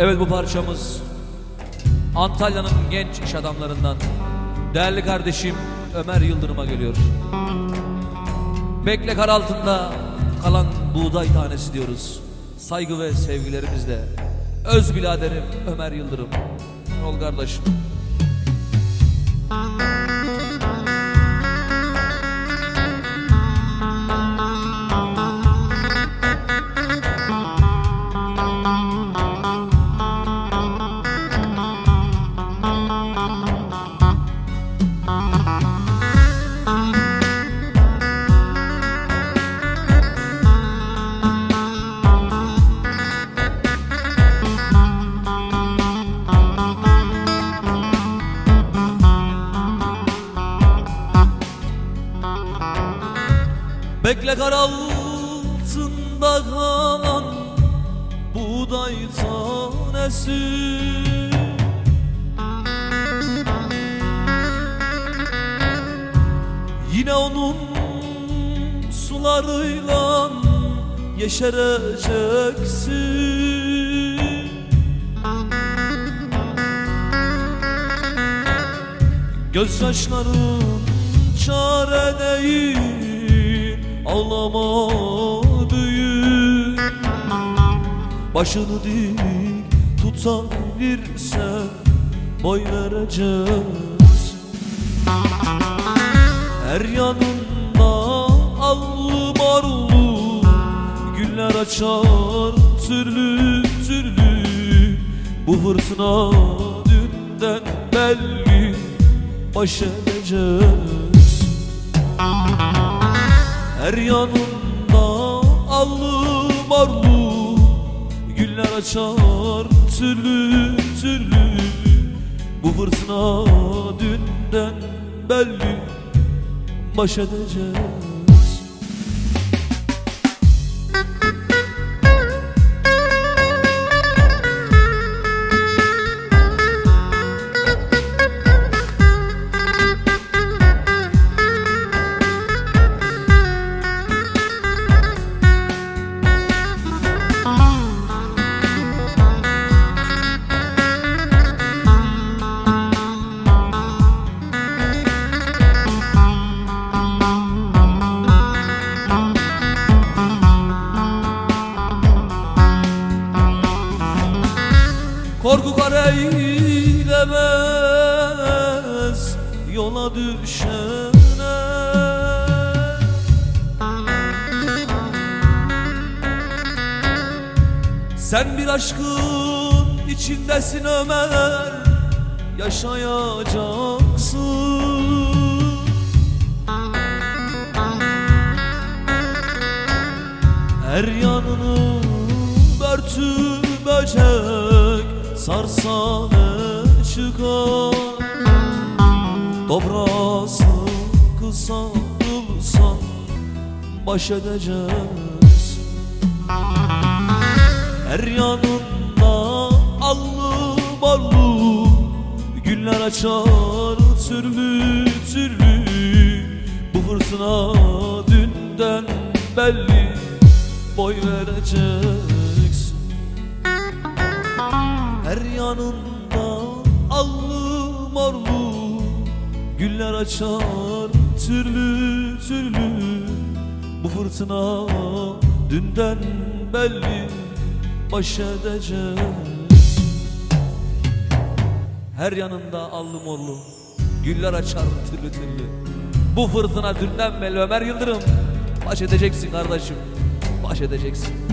Evet bu parçamız Antalya'nın genç iş adamlarından değerli kardeşim Ömer Yıldırım'a geliyor. Bekle kar altında kalan buğday tanesi diyoruz. Saygı ve sevgilerimizle. Öz biraderim Ömer Yıldırım. Ol kardeşim. Bekle kar altında kalan buğday tanesi. Yine onun sularıyla yeşereceksin. Gözyaşların çare değil Ağlama büyük Başını dik tutabilirsen Boy vereceğiz. Her yanında allı marlı Güller açar türlü türlü. Bu fırtına dünden belli Baş edeceğiz her yanında allı marlı Güller açar türlü türlü. Bu fırtına dünden belli Baş edeceğiz kar eylemez yola düşene. Sen bir aşkın içindesin Ömer Yaşayacaksın. Her yanını börtü böcek sarsa ne çıkar. Toprağı sıkı sarılsa baş edeceğiz. Her yanında allı ballı Güller açar türlü türlü. Bu fırtına dünden belli Boy vereceksin Her yanında allı morlu Güller açar türlü türlü. Bu fırtına dünden belli Baş edeceğiz. Her yanında allı morlu Güller açar türlü türlü. Bu fırtına dünden belli Ömer Yıldırım. Baş edeceksin kardeşim. Baş edeceksin